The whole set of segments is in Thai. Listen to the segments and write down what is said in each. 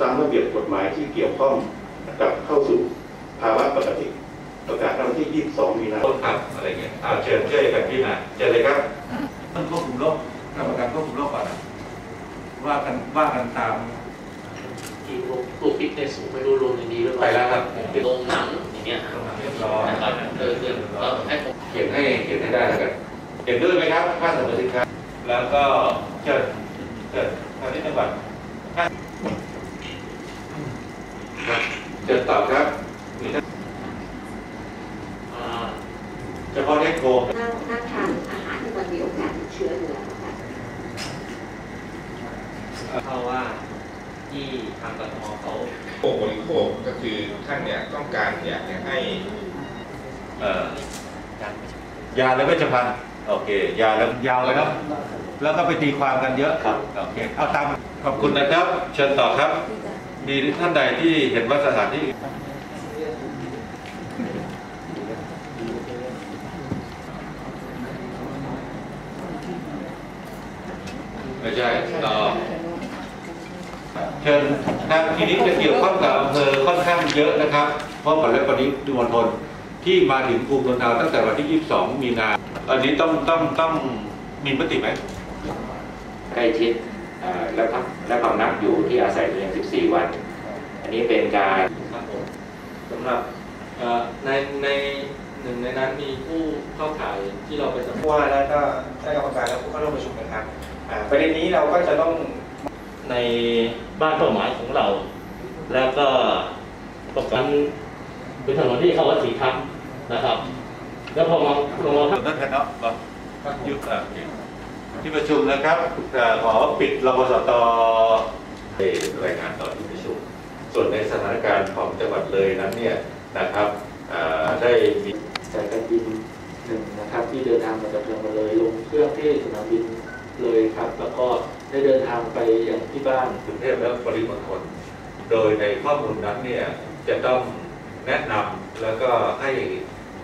ตามระเบียบกฎหมายที่เกี่ยวข้องกับเข้าสู่ภาวะปกติประกาศวันที่ 22 มีนาคต้มนครับอะไรเงี้ยอ่าเชิญช่วยกันพี่มาเชิญเลยครับท่านควบคุมโรคกรรมการควบคุมโรคก่อนนะว่ากันว่ากันตามที่พวกพวกฟิตเนสผมไม่รู้รวมในนี้หรือเปไปล่าแล้วครับโรงหนังอย่างเงี้ยครับเรียบร้อยนะครับเออคือเราให้ผมเขียนให้เขียนให้ได้แล้วกันเห็นด้วยไหมครับค่าสรรพสินค้าแล้วก็เชิญเชิญทางนี้จังหวัดครับ เชิญตอบครับมีท่านอ่าเฉพาะเทคโคนั่งนั่งทานอาหารที่มันมีโอกาสติดเชื้ออยู่แล้วค่ะเพราะว่าที่ทางกทมเขาผู้บริโภคก็คือท่านเนี่ยต้องการอยากจะให้เอ่อยาและเวชภัณฑ์โอเค ยาแล้วยาวเลยครับ แล้วก็ไปตีความกันเยอะครับโอเคเอาตามขอบคุณนะครับ เชิญต่อครับ มีท่านใดที่เห็นว่าสถานที่ไม่ใช่ต่อเชิญครับทีนี้จะเกี่ยวข้องกับอำเภอค่อนข้างเยอะนะครับ เพราะผลและปริมณฑลที่มาถึงภูมิลำเนาตั้งแต่วันที่ 22 มีนา อันนี้ต้องต้องต้องมีมติไหมใกล้ชิดและพักและพำนักอยู่ที่อาศัยเพียง 14 วัน อันนี้เป็นการครับผมสำหรับเอ่อในในหนึ่งในนั้นมีผู้เข้าข่ายที่เราไปสัมภาษณ์ผู้ว่าแล้วก็คณะกรรมการและผู้เข้าร่วมประชุมนะครับอ่าประเด็นนี้เราก็จะต้องในบ้านเป้าหมายของเรา แล้วก็ตรงนั้นเป็นถนนที่เข้าวัดศรีทับนะครับ แล้วพอมาพอมาส่วนท่านคณะก่อนยุบอะโอเคที่ประชุมนะครับเอ่อขอปิดรพสตในรายงานต่อที่ประชุม ส่วนในสถานการณ์ของจังหวัดเลยนั้นเนี่ยนะครับได้มีสายการบินหนึ่งนะครับที่เดินทางมาจากเมืองมาเลยลงเครื่องที่สนามบินเลยครับ แล้วก็ได้เดินทางไปอย่างที่บ้านกรุงเทพและปริมณฑลโดยในข้อมูลนั้นเนี่ยจะต้องแนะนำแล้วก็ให้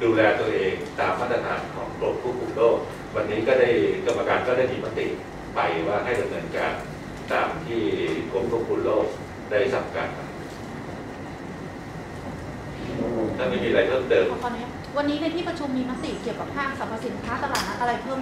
ดูแลตัวเองตามมาตรฐานของกรมควบคุมโรควันนี้ก็ได้กรรมการก็ได้มีมติไปว่าให้ดำเนินการตามที่กรมควบคุมโรคได้สั่งการมา ถ้าไม่มีอะไรเพิ่มเติมขออนุญาตวันนี้ในที่ประชุมมีมติเกี่ยวกับห้างสรรพสินค้าตลาดนัดอะไรเพิ่ม